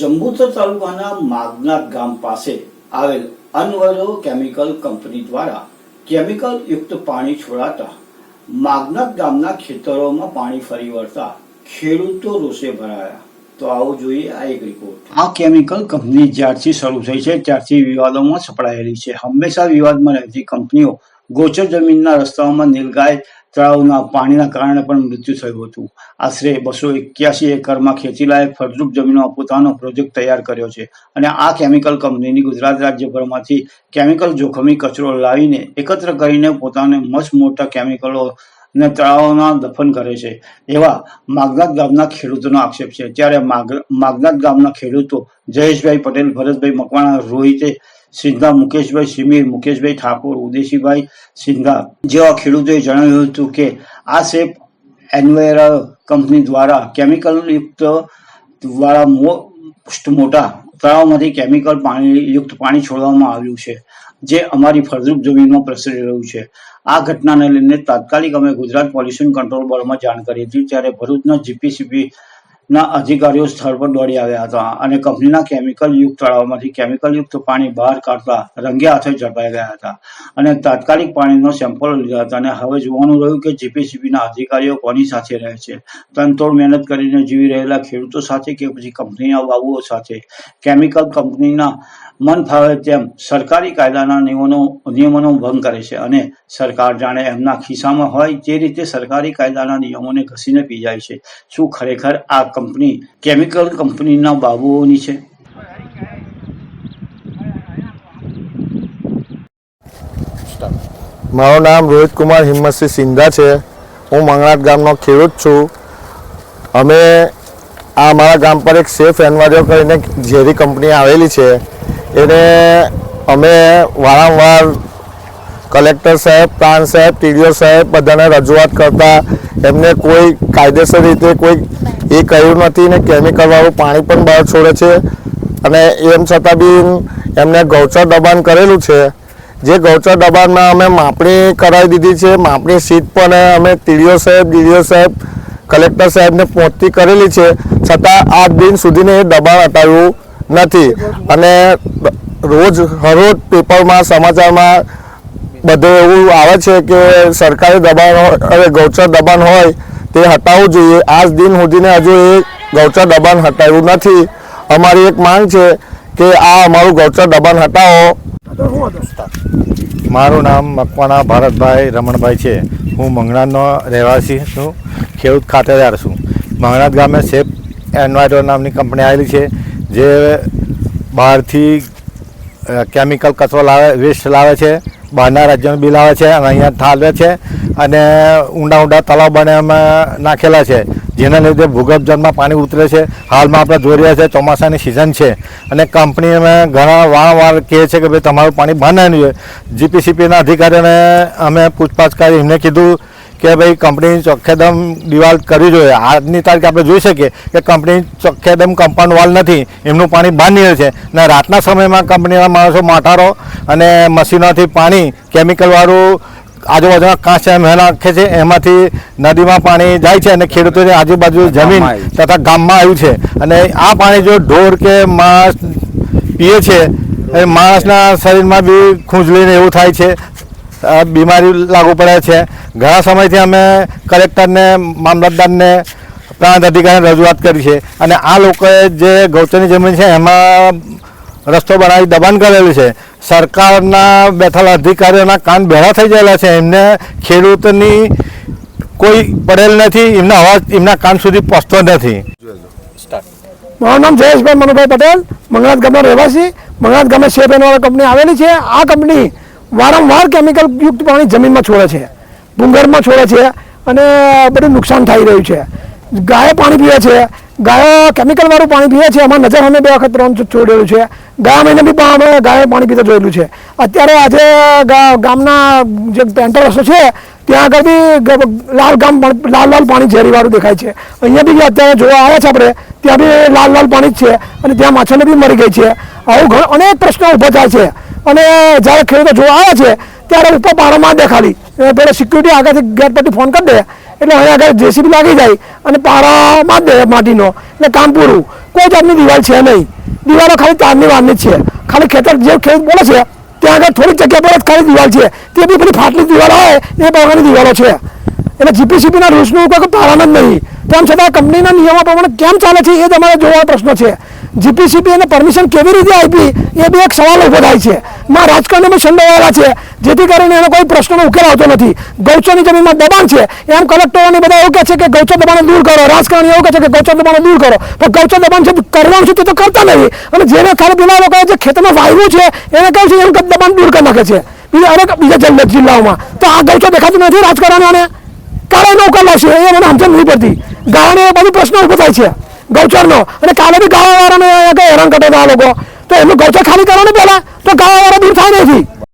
તાલુકાના માગનાથ ગામ પાસે આવેલ અનવરો કેમિકલ કંપની દ્વારા કેમિકલ યુક્ત પાણી છોડાતા માગનાથ ગામના ખેતરોમાં પાણી ફરી વળતા ખેડૂતો રોષે ભરાયા. તો આવો જોઈએ આ એક રિપોર્ટ આ કેમિકલ કંપની જ્યારથી શરૂ થઈ છે, ત્યારથી વિવાદોમાં સપડાયેલી છે. હંમેશા વિવાદમાં રહેતી કંપનીઓ ગોચર જમીનના રસ્તાઓમાં નીલગાય તળાવના પાણીના કારણે પણ મૃત્યુ થયું હતું. આશરે બસો એક્યાસી એકરમાં ખેતીલાયક ફળદ્રુપ જમીનમાં પોતાનો પ્રોજેક્ટ તૈયાર કર્યો છે અને આ કેમિકલ કંપનીની ગુજરાત રાજ્યભરમાંથી કેમિકલ જોખમી કચરો લાવીને એકત્ર કરીને પોતાને મસ્ત મોટા કેમિકલો ને તળાવોના દફન કરે છે. એવા માગનાથ ગામના ખેડૂતોનો આક્ષેપ છે. ત્યારે માગ- માગનાથ ગામના ખેડૂતો જયેશભાઈ પટેલ, ભરતભાઈ મકવાણા રોહિતે સિંધા મુકેશભાઈ સિમીર, મુકેશભાઈ ઠાકોર, ઉદેશીભાઈ સિંધા જેવા ખેડૂતોએ જણાવ્યું હતું કે આ સેપ એન્વેરા કંપની દ્વારા કેમિકલ યુક્ત વાળા મો- મોટા તળાવમાંથી કેમિકલ પાણી, યુક્ત પાણી છોડવામાં આવ્યું છે, જે અમારી ફળદ્રુપ જમીનમાં પ્રસરી રહ્યું છે. આ ઘટનાને લઈને તાત્કાલિક અમે ગુજરાત પોલ્યુશન કંટ્રોલ બોર્ડમાં જાણ કરી હતી. ત્યારે ભરૂચના જીપીસીપી ના અધિકારીઓ સ્થળ પર દોડી આવ્યા હતા અને કંપનીના કેમિકલ યુક્ત તળાવમાંથી કેમિકલ યુક્ત પાણી બહાર કાઢતા રંગે હાથે ઝડપાઈ ગયા હતા અને તાત્કાલિક પાણીનો સેમ્પલ લીધા હતા અને હવે જોવાનું રહ્યું કે જીપીસીબીના અધિકારીઓ કોની સાથે રહે છે. તનતોડ મહેનત કરીને જીવી રહેલા ખેડૂતો સાથે કે પછી કંપનીના બાબુઓ સાથે. કેમિકલ કંપનીના મન ફાવે તેમ સરકારી કાયદાના નિયમોનો નિયમોનો ભંગ કરે છે અને સરકાર જાણે એમના ખિસ્સામાં હોય તે રીતે સરકારી કાયદાના નિયમોને ઘસીને પી જાય છે. શું ખરેખર આ કંપની કેમિકલ કંપનીના બાબુઓની છે? મારું નામ રોહિત કુમાર હિંમતસિંહ સિંધા છે. હું મંગળાટ ગામનો ખેડૂત છું. અમે આ અમારા ગામ પર એક સેફ એન્વારિયો કરીને ઝેરી કંપની આવેલી છે. એને અમે વારંવાર કલેક્ટર સાહેબ પ્રાણ સાહેબ, ટીડીઓ સાહેબ બધાને રજૂઆત કરતા. એમને કોઈ કાયદેસર રીતે કોઈ એ કર્યું નથી ને કેમિકલવાળું પાણી પણ બહાર છોડે છે. અને એમ છતાં બી એમને ગૌચર દબાણ કરેલું છે. જે ગૌચર દબાણમાં અમે માપણી કરાવી દીધી છે. માપણી સીટ પણ અમે ટીડીઓ સાહેબ, ડીડીઓ સાહેબ, કલેક્ટર સાહેબને પહોંચતી કરેલી છે. છતાં આજ દિન સુધીને એ દબાણ હટાવ્યું. નથી. અને રોજ હરોજ પેપરમાં, સમાચારમાં બધે એવું આવે છે કે સરકારી દબાણ અરે ગૌચર દબાણ હોય, તે હટાવવું જોઈએ. આજ દિન સુધીને હજુ એ ગૌચર દબાણ હટાવ્યું નથી. અમારી એક માંગ છે કે આ અમારું ગૌચર દબાણ હટાવો. મારું નામ મકવાણા ભારતભાઈ રમણભાઈ છે. હું મંગળાનો રહેવાસી છું. ખેડૂત ખાતેદાર છું. મંગળાત ગામે સેફ એન્વાયરો નામની કંપની આવેલી છે. જે બહારથી કેમિકલ કચરો લાવે વેસ્ટ લાવે છે, બહારના રાજ્યોનું બી લાવે છે, અને અહીંયા ઠાલવે છે, અને ઊંડા ઊંડા તળાવ બનાવવામાં નાખેલા છે, જેના લીધે ભૂગર્ભ જળમાં પાણી ઉતરે છે. હાલમાં આપણે જોઈ રહ્યા છે, ચોમાસાની સિઝન છે, અને કંપની અમે ઘણા વારંવાર કહે છે કે ભાઈ, તમારું પાણી બંધ નહીં. જોઈએ જીપીસીપીના અધિકારીઓને અમે પૂછપાછ કરી, એમને કીધું કે ભાઈ કંપની ચોખ્ખેદમ દિવાલ કરવી જોઈએ. આજની તારીખે આપણે જોઈ શકીએ કે કંપની ચોખ્ખેદમ કમ્પાઉન્ડ વોલ નથી. એમનું પાણી બહાર નીકળે છે. અને રાતના સમયમાં કંપનીના માણસો મોટારો અને મશીનોથી પાણી કેમિકલવાળું આજુબાજુના કાંચ મહેલ નાખે છે. એમાંથી નદીમાં પાણી જાય છે અને ખેડૂતોની આજુબાજુ જમીન તથા ગામમાં આવ્યું છે. અને આ પાણી જો ઢોર કે માણસ પીએ છે એ માણસના શરીરમાં બી ખૂંજલીને એવું થાય છે. બીમારી લાગુ પડે છે. ઘણા સમયથી અમે કલેક્ટરને, મામલતદારને, પ્રાંત અધિકારીને રજૂઆત કરી છે. અને આ લોકોએ જે ગૌચરની જમીન છે એમાં રસ્તો બનાવી દબાણ કરેલું છે. સરકારના બેઠેલા અધિકારીઓના કાન ભેળા થઈ ગયેલા છે. એમને ખેડૂતની કોઈ પડેલ નથી, એમના અવાજ, એમના કાન સુધી પહોંચતો નથી. મારું નામ જયેશભાઈ મનુભાઈ પટેલ, મંગળાત ગામના રહેવાસી. મંગળાત ગામે શેર કંપની આવેલી છે. આ કંપની વારંવાર કેમિકલ યુક્ત પાણી જમીનમાં છોડે છે. ડુંગરમાં છોડે છે અને બધું નુકસાન થઈ રહ્યું છે. ગાયો પાણી પીવે છે. ગાયો કેમિકલવાળું પાણી પીવે છે. એમાં નજર અમે બે વખત ત્રણ છોડેલું છે. ગયા મહિને બી પણ અમે ગાયો પાણી પીતા જોયેલું છે. અત્યારે આજે ગામના જે પેન્ટર રસ્તો છે, ત્યાં આગળ બી લાલ ગામ લાલ લાલ પાણી ઝેરીવાળું દેખાય છે. અહીંયા બી અત્યારે જોવા આવ્યા છે આપણે, ત્યાં બી લાલ લાલ પાણી જ છે અને ત્યાં માછલી બી મરી ગઈ છે. આવું ઘણો અનેક પ્રશ્નો ઊભા થાય છે. અને જ્યારે ખેડૂતો જોવા આવે છે, ત્યારે ઉપર પારોમાં દે ખાલી એ પેલા સિક્યુરિટી આગળથી ગેટ પરથી ફોન કરી દે. એટલે અહીંયા આગળ જેસીબી લાગી જાય અને પારામાં જ દે માટીનો. એટલે કામ પૂરું. કોઈ જાતની દિવાલ છે નહીં. દિવાલો ખાલી તારની વારની છે. ખાલી ખેતર જે ખેડૂત બોલે છે, ત્યાં આગળ થોડીક જગ્યા પર જ ખાલી દિવાલ છે. તે બી પેલી ફાટલી દિવાલ આવે, એ પ્રકારની દિવાલો છે. એટલે જીપીસીબીના રૂલ્સનું કોઈ પાલન જ નહીં. તેમ છતાં કંપનીના નિયમો પ્રમાણે કેમ ચાલે છે એ તમારે અમારે જોવા પ્રશ્ન છે. જીપીસીબી એને પરમિશન કેવી રીતે આપી, એ બી એક સવાલ ઊભો થાય છે. માં રાજકારણમાં સંડોવાયેલા છે, જેથી કરીને એનો કોઈ પ્રશ્નનો ઉકેલ આવતો નથી. ગૌચરની જમીનમાં દબાણ છે, એમ કલેક્ટરોને બધા એવું કહે છે કે ગૌચર દબાણ દૂર કરો. રાજકારણી એવું કહે છે કે ગૌચર દબાણ દૂર કરો. પણ ગૌચર દબાણ છે, કરવાનું છે તે તો કરતા નથી. અને જેને ખાલી પેલા લોકોએ જે ખેતરમાં વાવ્યું છે, એને કહે છે એમ દબાણ દૂર કરી નાખે છે. બીજા અનેક, બીજા જિલ્લા જિલ્લાઓમાં. તો આ ગૌચર દેખાતું નથી રાજકારણીઓને? એનો ઉકેલ લાવશે, એ મને સમજણ નહીં પડતી? ગાવાને એ બધું પ્રશ્ન ઊભો થાય છે. ગૌચરનો. અને કાલે બી ગાવાવાળાને હેરાન હતા આ લોકો. તો એમનું ગૌચર ખાલી કરવાનું પહેલા? તો ગાવાવાળા દૂર થાય નથી